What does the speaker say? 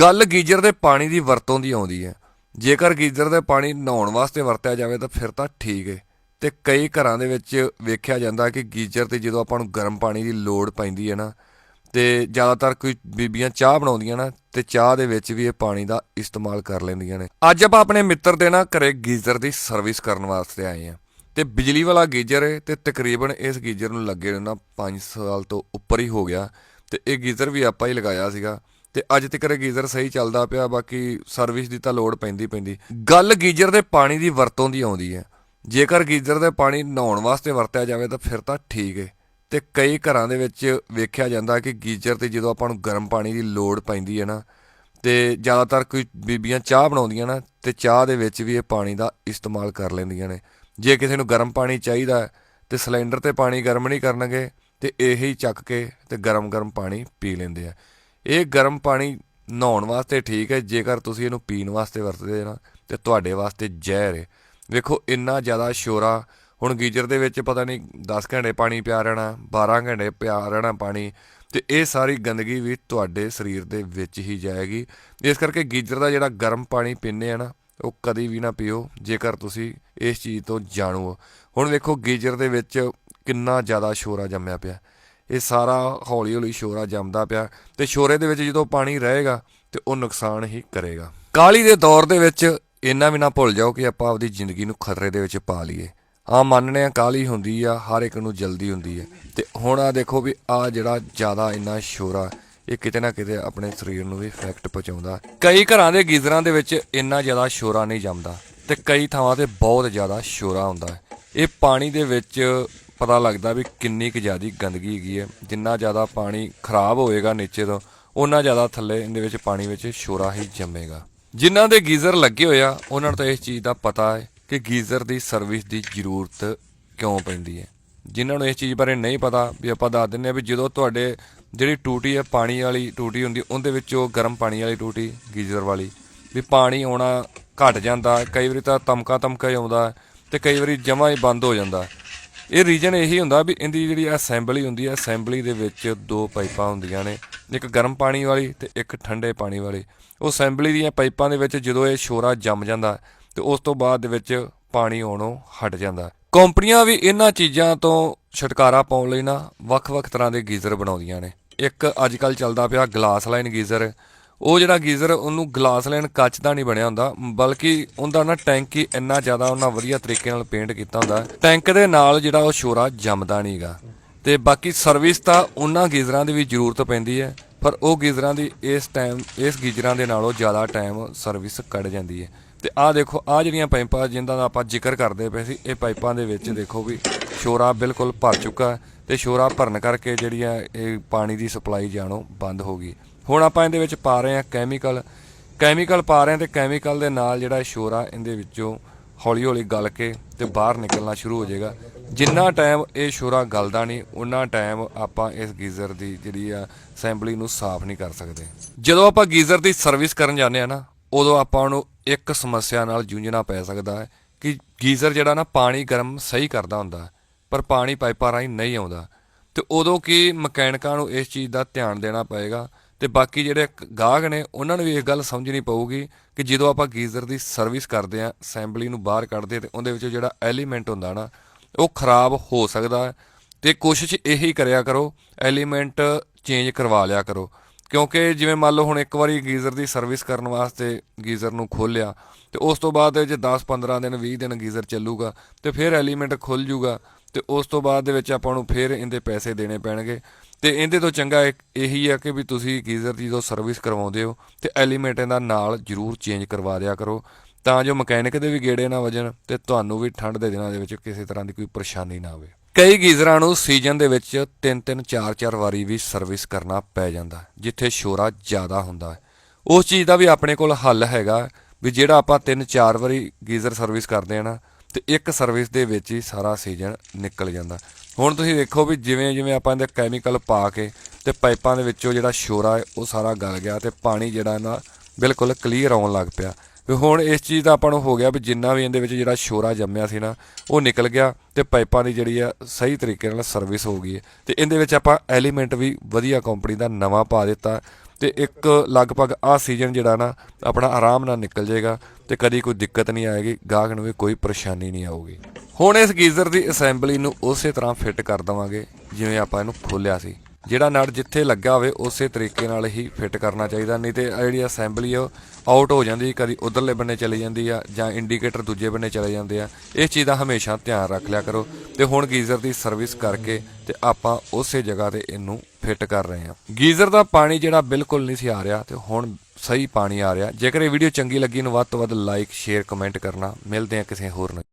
ਗੱਲ ਗੀਜ਼ਰ ਦੇ ਪਾਣੀ ਦੀ ਵਰਤੋਂ ਦੀ ਆਉਂਦੀ ਹੈ। ਜੇਕਰ ਗੀਜ਼ਰ ਦੇ ਪਾਣੀ ਨਹਾਉਣ ਵਾਸਤੇ ਵਰਤਿਆ ਜਾਵੇ ਤਾਂ ਫਿਰ ਤਾਂ ਠੀਕ ਹੈ ਤੇ ਕਈ ਘਰਾਂ ਦੇ ਵਿੱਚ ਵੇਖਿਆ ਜਾਂਦਾ ਕਿ ਗੀਜ਼ਰ ਤੇ ਜਦੋਂ ਆਪਾਂ ਨੂੰ ਗਰਮ ਪਾਣੀ ਦੀ ਲੋੜ ਪੈਂਦੀ ਹੈ ਨਾ, ਤੇ ਜ਼ਿਆਦਾਤਰ ਕੋਈ ਬੀਬੀਆਂ ਚਾਹ ਬਣਾਉਂਦੀਆਂ ਨਾ, ਤੇ ਚਾਹ ਦੇ ਵਿੱਚ ਵੀ ਇਹ ਪਾਣੀ ਦਾ ਇਸਤੇਮਾਲ ਕਰ ਲੈਂਦੀਆਂ ਨੇ। ਅੱਜ ਆਪਾਂ ਆਪਣੇ ਮਿੱਤਰ ਦੇ ਨਾ ਘਰੇ ਗੀਜ਼ਰ ਦੀ ਸਰਵਿਸ ਕਰਨ ਵਾਸਤੇ ਆਏ ਆ ਤੇ ਬਿਜਲੀ ਵਾਲਾ ਗੀਜ਼ਰ ਹੈ ਤੇ ਤਕਰੀਬਨ ਇਸ ਗੀਜ਼ਰ ਨੂੰ ਲੱਗੇ ਨੂੰ ਨਾ 5 ਸਾਲ ਤੋਂ ਉੱਪਰ ਹੀ ਹੋ ਗਿਆ। ਤੇ ਇਹ ਗੀਜ਼ਰ ਵੀ ਆਪਾਂ ਹੀ ਲਗਾਇਆ ਸੀਗਾ। ਤੇ ਅੱਜ ਤੱਕ ਇਹ ਗੀਜ਼ਰ ਸਹੀ ਚੱਲਦਾ ਪਿਆ ਬਾਕੀ ਸਰਵਿਸ ਦੀ ਤਾਂ ਲੋੜ ਪੈਂਦੀ ਪੈਂਦੀ। ਗੱਲ ਗੀਜ਼ਰ ਦੇ ਪਾਣੀ ਦੀ ਵਰਤੋਂ ਦੀ ਆਉਂਦੀ ਹੈ। ਜੇਕਰ ਗੀਜ਼ਰ ਦੇ ਪਾਣੀ ਨਹਾਉਣ ਵਾਸਤੇ ਵਰਤਿਆ ਜਾਵੇ ਤਾਂ ਫਿਰ ਤਾਂ ਠੀਕ ਹੈ। ਤੇ ਕਈ ਘਰਾਂ ਦੇ ਵਿੱਚ ਵੇਖਿਆ ਜਾਂਦਾ ਕਿ ਗੀਜ਼ਰ ਤੇ ਜਦੋਂ ਆਪਾਂ ਨੂੰ ਗਰਮ ਪਾਣੀ ਦੀ ਲੋੜ ਪੈਂਦੀ ਹੈ ਨਾ ਤੇ ਜ਼ਿਆਦਾਤਰ ਕੋਈ ਬੀਬੀਆਂ ਚਾਹ ਬਣਾਉਂਦੀਆਂ ਨਾ ਤੇ ਚਾਹ ਦੇ ਵਿੱਚ ਵੀ ਇਹ ਪਾਣੀ ਦਾ ਇਸਤੇਮਾਲ ਕਰ ਲੈਂਦੀਆਂ ਨੇ। ਜੇ ਕਿਸੇ ਨੂੰ ਗਰਮ ਪਾਣੀ ਚਾਹੀਦਾ ਹੈ, ਤੇ ਸਿਲੰਡਰ ਤੇ ਪਾਣੀ ਗਰਮ ਨਹੀਂ ਕਰਨਗੇ ਤੇ ਇਹੀ ਚੱਕ ਕੇ ਤੇ ਗਰਮ-ਗਰਮ ਪਾਣੀ ਪੀ ਲੈਂਦੇ ਆ। ਇਹ ਗਰਮ ਪਾਣੀ ਨਹਾਉਣ ਵਾਸਤੇ ਠੀਕ ਹੈ, ਜੇਕਰ ਤੁਸੀਂ ਇਹਨੂੰ ਪੀਣ ਵਾਸਤੇ ਵਰਤਦੇ ਨਾ, ਤੇ ਤੁਹਾਡੇ ਵਾਸਤੇ ਜ਼ਹਿਰ ਹੈ। ਵੇਖੋ, ਇੰਨਾ ਜ਼ਿਆਦਾ ਸ਼ੋਰਾ, ਹੁਣ ਗੀਜ਼ਰ ਦੇ ਵਿੱਚ ਪਤਾ ਨਹੀਂ 10 ਘੰਟੇ ਪਾਣੀ ਪਿਆ ਰਹਿਣਾ 12 ਘੰਟੇ ਪਿਆ ਰਹਿਣਾ ਪਾਣੀ, ਤੇ ਇਹ ਸਾਰੀ ਗੰਦਗੀ ਵੀ ਤੁਹਾਡੇ ਸਰੀਰ ਦੇ ਵਿੱਚ ਹੀ ਜਾਏਗੀ। ਇਸ ਕਰਕੇ ਗੀਜ਼ਰ ਦਾ ਜਿਹੜਾ ਗਰਮ ਪਾਣੀ ਪੀਂਦੇ ਆ ਨਾ, ਉਹ ਕਦੀ ਵੀ ਨਾ ਪੀਓ, ਜੇਕਰ ਤੁਸੀਂ ਇਸ ਚੀਜ਼ ਤੋਂ ਜਾਣੂ ਹੋ। ਹੁਣ ਵੇਖੋ, ਗੀਜ਼ਰ ਦੇ ਵਿੱਚ ਕਿੰਨਾ ਜ਼ਿਆਦਾ ਸ਼ੋਰਾ ਜੰਮਿਆ ਪਿਆ। ਇਹ ਸਾਰਾ ਹੌਲੀ ਹੌਲੀ ਸ਼ੋਰਾ ਜੰਮਦਾ ਪਿਆ ਤੇ ਸ਼ੋਰੇ ਦੇ ਵਿੱਚ ਜਦੋਂ ਪਾਣੀ ਰਹੇਗਾ ਤੇ ਉਹ ਨੁਕਸਾਨ ਹੀ ਕਰੇਗਾ। ਕਾਲੀ ਦੇ ਦੌਰ ਦੇ ਵਿੱਚ ਇੰਨਾ ਵੀ ਨਾ ਭੁੱਲ ਜਾਓ ਕਿ ਆਪਾਂ ਆਪਦੀ ਜ਼ਿੰਦਗੀ ਨੂੰ ਖਤਰੇ ਦੇ ਵਿੱਚ ਪਾ ਲਈਏ। ਆ ਮੰਨਣੇ ਆ ਕਾਲੀ ਹੁੰਦੀ ਆ, ਹਰ ਇੱਕ ਨੂੰ ਜਲਦੀ ਹੁੰਦੀ ਹੈ ਤੇ ਹੁਣ ਆ ਦੇਖੋ ਵੀ ਆ ਜਿਹੜਾ ਜ਼ਿਆਦਾ ਇੰਨਾ ਸ਼ੋਰਾ, ਇਹ ਕਿਤੇ ਨਾ ਕਿਤੇ ਆਪਣੇ ਸਰੀਰ ਨੂੰ ਵੀ ਇਫੈਕਟ ਪਹੁੰਚਾਉਂਦਾ। ਕਈ ਘਰਾਂ ਦੇ ਗੀਜ਼ਰਾਂ ਦੇ ਵਿੱਚ ਇੰਨਾ ਜ਼ਿਆਦਾ ਸ਼ੋਰਾ ਨਹੀਂ ਜੰਮਦਾ ਤੇ ਕਈ ਥਾਵਾਂ ਤੇ ਬਹੁਤ ਜ਼ਿਆਦਾ ਸ਼ੋਰਾ ਹੁੰਦਾ। ਹੈ ਇਹ ਪਾਣੀ ਦੇ ਵਿੱਚ ਪਤਾ ਲੱਗਦਾ ਵੀ ਕਿੰਨੀ ਕੁ ਜ਼ਿਆਦੀ ਗੰਦਗੀ ਹੈਗੀ ਹੈ। ਜਿੰਨਾ ਜ਼ਿਆਦਾ ਪਾਣੀ ਖਰਾਬ ਹੋਏਗਾ ਨੀਚੇ ਤੋਂ ਉਹਨਾਂ ਜ਼ਿਆਦਾ ਥੱਲੇ ਇਹਦੇ ਵਿੱਚ ਪਾਣੀ ਵਿੱਚ ਸ਼ੋਰਾ ਹੀ ਜੰਮੇਗਾ। ਜਿਨ੍ਹਾਂ ਦੇ ਗੀਜ਼ਰ ਲੱਗੇ ਹੋਏ ਆ, ਉਹਨਾਂ ਨੂੰ ਤਾਂ ਇਸ ਚੀਜ਼ ਦਾ ਪਤਾ ਹੈ ਕਿ ਗੀਜ਼ਰ ਦੀ ਸਰਵਿਸ ਦੀ ਜ਼ਰੂਰਤ ਕਿਉਂ ਪੈਂਦੀ ਹੈ। ਜਿਨ੍ਹਾਂ ਨੂੰ ਇਸ ਚੀਜ਼ ਬਾਰੇ ਨਹੀਂ ਪਤਾ, ਵੀ ਆਪਾਂ ਦੱਸ ਦਿੰਦੇ ਆ ਵੀ ਜਦੋਂ ਤੁਹਾਡੇ ਜਿਹੜੀ ਟੂਟੀ ਹੈ, ਪਾਣੀ ਵਾਲੀ ਟੂਟੀ ਹੁੰਦੀ, ਉਹਦੇ ਵਿੱਚ ਉਹ ਗਰਮ ਪਾਣੀ ਵਾਲੀ ਟੂਟੀ, ਗੀਜ਼ਰ ਵਾਲੀ, ਵੀ ਪਾਣੀ ਆਉਣਾ ਘਟ ਜਾਂਦਾ, ਕਈ ਵਾਰੀ ਤਾਂ ਤਮਕਾ ਤਮਕਾ ਹੀ ਆਉਂਦਾ ਤੇ ਕਈ ਵਾਰੀ ਜਮਾ ਹੀ ਬੰਦ ਹੋ ਜਾਂਦਾ। ਇਹ ਰੀਜਨ ਇਹੀ ਹੁੰਦਾ ਵੀ ਇਹਦੀ ਜਿਹੜੀ ਅਸੈਂਬਲੀ ਹੁੰਦੀ ਹੈ ਅਸੈਂਬਲੀ ਦੇ ਵਿੱਚ ਦੋ ਪਾਈਪਾਂ ਹੁੰਦੀਆਂ ਨੇ, ਇੱਕ ਗਰਮ ਪਾਣੀ ਵਾਲੀ ਤੇ ਇੱਕ ਠੰਡੇ ਪਾਣੀ ਵਾਲੀ। ਉਹ ਅਸੈਂਬਲੀ ਦੀਆਂ ਪਾਈਪਾਂ ਦੇ ਵਿੱਚ ਜਦੋਂ ਇਹ ਸ਼ੋਰਾ ਜੰਮ ਜਾਂਦਾ ਤੇ ਉਸ ਤੋਂ ਬਾਅਦ ਦੇ ਵਿੱਚ ਪਾਣੀ ਆਉਣੋਂ ਹਟ ਜਾਂਦਾ। ਕੰਪਨੀਆਂ ਵੀ ਇਹਨਾਂ ਚੀਜ਼ਾਂ ਤੋਂ ਛੁਟਕਾਰਾ ਪਾਉਣ ਲਈ ਨਾ ਵੱਖ-ਵੱਖ ਤਰ੍ਹਾਂ ਦੇ ਗੀਜ਼ਰ ਬਣਾਉਂਦੀਆਂ ਨੇ। ਇੱਕ ਅੱਜ ਕੱਲ ਚੱਲਦਾ ਪਿਆ ਗਲਾਸ ਲਾਈਨ ਗੀਜ਼ਰ ਉਹ ਜਿਹੜਾ ਗੀਜ਼ਰ, ਉਹਨੂੰ ਗਲਾਸ ਲੈਣ ਕੱਚ ਦਾ ਨਹੀਂ ਬਣਿਆ ਹੁੰਦਾ, ਬਲਕਿ ਉਹਦਾ ਨਾ ਟੈਂਕ ਹੀ ਇੰਨਾ ਜ਼ਿਆਦਾ ਉਹਨਾਂ ਵਧੀਆ ਤਰੀਕੇ ਨਾਲ ਪੇਂਟ ਕੀਤਾ ਹੁੰਦਾ। ਟੈਂਕ ਦੇ ਨਾਲ ਜਿਹੜਾ ਉਹ ਸ਼ੋਰਾ ਜੰਮਦਾ ਨਹੀਂਗਾ ਤੇ ਬਾਕੀ ਸਰਵਿਸ ਤਾਂ ਉਹਨਾਂ ਗੀਜ਼ਰਾਂ ਦੀ ਵੀ ਜ਼ਰੂਰਤ ਪੈਂਦੀ ਹੈ, ਪਰ ਉਹ ਗੀਜ਼ਰਾਂ ਦੀ ਇਸ ਟਾਈਮ, ਇਸ ਗੀਜ਼ਰਾਂ ਦੇ ਨਾਲੋਂ ਜ਼ਿਆਦਾ ਟਾਈਮ ਸਰਵਿਸ ਕੱਢ ਜਾਂਦੀ ਹੈ। ਤੇ ਆਹ ਦੇਖੋ, ਆਹ ਜਿਹੜੀਆਂ ਪਾਈਪਾਂ ਜਿੰਦਾ ਦਾ ਆਪਾਂ ਜ਼ਿਕਰ ਕਰਦੇ ਪਏ ਸੀ, ਇਹ ਪਾਈਪਾਂ ਦੇ ਵਿੱਚ ਦੇਖੋ ਵੀ ਸ਼ੋਰਾ ਬਿਲਕੁਲ ਭਰ ਚੁੱਕਾ ਹੈ ਤੇ ਸ਼ੋਰਾ ਭਰਨ ਕਰਕੇ ਜਿਹੜੀ ਆ ਇਹ ਪਾਣੀ ਦੀ ਸਪਲਾਈ ਜਾਣੋ ਬੰਦ ਹੋ ਗਈ। ਹੁਣ ਆਪਾਂ ਇਹਦੇ ਵਿੱਚ ਪਾ ਰਹੇ ਹਾਂ ਕੈਮੀਕਲ ਕੈਮੀਕਲ ਪਾ ਰਹੇ ਹਾਂ ਤੇ ਕੈਮੀਕਲ ਦੇ ਨਾਲ ਜਿਹੜਾ ਸ਼ੋਰਾ ਇਹਦੇ ਵਿੱਚੋਂ ਹੌਲੀ ਹੌਲੀ ਗਲ ਕੇ ਤੇ ਬਾਹਰ ਨਿਕਲਣਾ ਸ਼ੁਰੂ ਹੋ ਜਾਏਗਾ। ਜਿੰਨਾ ਟਾਈਮ ਇਹ ਸ਼ੋਰਾ ਗਲਦਾ ਨਹੀਂ ਉਨਾ ਟਾਈਮ ਆਪਾਂ ਇਸ ਗੀਜ਼ਰ ਦੀ ਜਿਹੜੀ ਆ ਅਸੈਂਬਲੀ ਨੂੰ ਸਾਫ਼ ਨਹੀਂ ਕਰ ਸਕਦੇ। ਜਦੋਂ ਆਪਾਂ ਗੀਜ਼ਰ ਦੀ ਸਰਵਿਸ ਕਰਨ ਜਾਂਦੇ ਆ ਨਾ, ਉਦੋਂ ਆਪਾਂ ਨੂੰ ਇੱਕ ਸਮੱਸਿਆ ਨਾਲ ਜੂਝਣਾ ਪੈ ਸਕਦਾ ਹੈ ਕਿ ਗੀਜ਼ਰ ਜਿਹੜਾ ਨਾ ਪਾਣੀ ਗਰਮ ਸਹੀ ਕਰਦਾ ਹੁੰਦਾ, ਪਰ ਪਾਣੀ ਪਾਈਪਾਂ ਰਾਹੀਂ ਨਹੀਂ ਆਉਂਦਾ। ਤੇ ਉਦੋਂ ਕੀ ਮਕੈਨਿਕਾਂ ਨੂੰ ਇਸ ਚੀਜ਼ ਦਾ ਧਿਆਨ ਦੇਣਾ ਪਏਗਾ? ਤੇ ਬਾਕੀ ਜਿਹੜੇ ਗਾਹਕ ਨੇ, ਉਹਨਾਂ ਨੂੰ ਵੀ ਇਹ ਗੱਲ ਸਮਝਣੀ ਪਊਗੀ ਕਿ ਜਦੋਂ ਆਪਾਂ ਗੀਜ਼ਰ ਦੀ ਸਰਵਿਸ ਕਰਦੇ ਆ ਅਸੈਂਬਲੀ ਨੂੰ ਬਾਹਰ ਕੱਢਦੇ ਤੇ ਉਹਦੇ ਵਿੱਚ ਜਿਹੜਾ ਐਲੀਮੈਂਟ ਹੁੰਦਾ ਨਾ, ਉਹ ਖਰਾਬ ਹੋ ਸਕਦਾ ਹੈ। ਤੇ ਕੋਸ਼ਿਸ਼ ਇਹੀ ਕਰਿਆ ਕਰੋ, ਐਲੀਮੈਂਟ ਚੇਂਜ ਕਰਵਾ ਲਿਆ ਕਰੋ। ਕਿਉਂਕਿ ਜਿਵੇਂ ਮੰਨ ਲਓ ਹੁਣ ਇੱਕ ਵਾਰੀ ਗੀਜ਼ਰ ਦੀ ਸਰਵਿਸ ਕਰਨ ਵਾਸਤੇ ਗੀਜ਼ਰ ਨੂੰ ਖੋਲਿਆ ਤੇ ਉਸ ਤੋਂ ਬਾਅਦ ਜੇ 'ਚ 10 15 ਦਿਨ 20 ਦਿਨ ਗੀਜ਼ਰ ਚੱਲੂਗਾ, ਤੇ ਫਿਰ ਐਲੀਮੈਂਟ ਖੁੱਲ ਜੂਗਾ। ਤੇ ਉਸ ਤੋਂ ਬਾਅਦ ਦੇ ਵਿੱਚ ਆਪਾਂ ਨੂੰ ਫਿਰ ਇਹਦੇ ਪੈਸੇ ਦੇਣੇ ਪੈਣਗੇ। ਤੇ ਇਹਦੇ ਤੋਂ ਚੰਗਾ ਇੱਕ ਇਹੀ ਆ ਕਿ ਵੀ ਤੁਸੀਂ ਗੀਜ਼ਰ ਦੀ ਜਦੋਂ ਸਰਵਿਸ ਕਰਵਾਉਂਦੇ ਹੋ ਤੇ ਐਲੀਮੈਂਟ ਇਹਦਾ ਨਾਲ ਜ਼ਰੂਰ ਚੇਂਜ ਕਰਵਾ ਦਿਆ ਕਰੋ। ਤਾਂ ਜੋ ਮਕੈਨਿਕ ਦੇ ਵੀ ਗੇੜੇ ਨਾ ਵਜਣ ਤੇ ਤੁਹਾਨੂੰ ਵੀ ਠੰਡ ਦੇ ਦਿਨਾਂ ਦੇ ਵਿੱਚ ਕਿਸੇ ਤਰ੍ਹਾਂ ਦੀ ਕੋਈ ਪਰੇਸ਼ਾਨੀ ਨਾ ਆਵੇ। ਕਈ ਗੀਜ਼ਰਾਂ ਨੂੰ ਸੀਜ਼ਨ ਦੇ ਵਿੱਚ 3-3 4-4 ਵਾਰੀ ਵੀ ਸਰਵਿਸ ਕਰਨਾ ਪੈ ਜਾਂਦਾ, ਜਿੱਥੇ ਸ਼ੋਰਾ ਜ਼ਿਆਦਾ ਹੁੰਦਾ ਹੈ। ਉਸ ਚੀਜ਼ ਦਾ ਵੀ ਆਪਣੇ ਕੋਲ ਹੱਲ ਹੈਗਾ ਵੀ ਜਿਹੜਾ ਆਪਾਂ 3-4 ਵਾਰੀ ਗੀਜ਼ਰ ਸਰਵਿਸ ਕਰਦੇ ਆ ਨਾ ਤੇ ਇੱਕ ਸਰਵਿਸ ਦੇ ਵਿੱਚ ਹੀ ਸਾਰਾ ਸੀਜ਼ਨ ਨਿਕਲ ਜਾਂਦਾ। ਹੁਣ ਤੁਸੀਂ ਦੇਖੋ ਵੀ ਜਿਵੇਂ ਜਿਵੇਂ ਆਪਾਂ ਇਹਦੇ ਕੈਮੀਕਲ ਪਾ ਕੇ ਤੇ ਪਾਈਪਾਂ ਦੇ ਵਿੱਚੋਂ ਜਿਹੜਾ ਸ਼ੋਰਾ ਹੈ, ਉਹ ਸਾਰਾ ਗਲ ਗਿਆ ਤੇ ਪਾਣੀ ਜਿਹੜਾ ਨਾ ਬਿਲਕੁਲ ਕਲੀਅਰ ਆਉਣ ਲੱਗ ਪਿਆ। ਵੀ ਹੁਣ ਇਸ ਚੀਜ਼ ਦਾ ਆਪਾਂ ਨੂੰ ਹੋ ਗਿਆ ਵੀ ਜਿੰਨਾ ਵੀ ਇਹਦੇ ਵਿੱਚ ਜਿਹੜਾ ਸ਼ੋਰਾ ਜੰਮਿਆ ਸੀ ਨਾ, ਉਹ ਨਿਕਲ ਗਿਆ ਤੇ ਪਾਈਪਾਂ ਦੀ ਜਿਹੜੀ ਆ ਸਹੀ ਤਰੀਕੇ ਨਾਲ ਸਰਵਿਸ ਹੋ ਗਈ ਹੈ। ਤੇ ਇਹਦੇ ਵਿੱਚ ਆਪਾਂ ਐਲੀਮੈਂਟ ਵੀ ਵਧੀਆ ਕੰਪਨੀ ਦਾ ਨਵਾਂ ਪਾ ਦਿੱਤਾ ਤੇ ਇੱਕ ਲਗਭਗ ਆ ਸੀਜ਼ਨ ਜਿਹੜਾ ਨਾ, ਆਪਣਾ ਆਰਾਮ ਨਾਲ ਨਿਕਲ ਜਾਏਗਾ ਤੇ ਕਦੀ ਕੋਈ ਦਿੱਕਤ ਨਹੀਂ ਆਏਗੀ, ਗਾਹਕ ਨੂੰ ਵੀ ਕੋਈ ਪਰੇਸ਼ਾਨੀ ਨਹੀਂ ਆਊਗੀ। ਹੁਣ ਇਸ ਗੀਜ਼ਰ ਦੀ ਅਸੈਂਬਲੀ ਨੂੰ ਉਸੇ ਤਰ੍ਹਾਂ ਫਿੱਟ ਕਰ ਦਵਾਂਗੇ, ਜਿਵੇਂ ਆਪਾਂ ਇਹਨੂੰ ਖੋਲਿਆ ਸੀ। ਜਿਹੜਾ ਨਟ ਜਿੱਥੇ ਲੱਗਾ ਹੋਵੇ, ਉਸੇ ਤਰੀਕੇ ਨਾਲ ਹੀ ਫਿੱਟ ਕਰਨਾ ਚਾਹੀਦਾ। ਨਹੀਂ ਤੇ ਜਿਹੜੀ ਅਸੈਂਬਲੀ ਆ ਆਊਟ ਹੋ ਜਾਂਦੀ ਕਦੀ ਉਧਰਲੇ ਬੰਨੇ ਚਲੀ ਜਾਂਦੀ ਆ ਜਾਂ ਇੰਡੀਕੇਟਰ ਦੂਜੇ ਬੰਨੇ ਚਲੇ ਜਾਂਦੇ ਆ। ਇਸ ਚੀਜ਼ ਦਾ ਹਮੇਸ਼ਾ ਧਿਆਨ ਰੱਖ ਲਿਆ ਕਰੋ ਤੇ ਹੁਣ ਗੀਜ਼ਰ ਦੀ ਸਰਵਿਸ ਕਰਕੇ ਤੇ ਆਪਾਂ ਉਸੇ ਜਗ੍ਹਾ ਤੇ ਇਹਨੂੰ ਫਿੱਟ ਕਰ ਰਹੇ ਹਾਂ। ਗੀਜ਼ਰ ਦਾ ਪਾਣੀ ਜਿਹੜਾ ਬਿਲਕੁਲ ਨਹੀਂ ਸੀ ਆ ਰਿਹਾ ਤੇ ਹੁਣ ਸਹੀ ਪਾਣੀ ਆ ਰਿਹਾ। ਜੇਕਰ ਇਹ ਵੀਡੀਓ ਚੰਗੀ ਲੱਗੀ ਨੂੰ ਵੱਧ ਤੋਂ ਵੱਧ ਲਾਈਕ ਸ਼ੇਅਰ ਕਮੈਂਟ ਕਰਨਾ। ਮਿਲਦੇ ਆ ਕਿਸੇ ਹੋਰ ਨਾਲ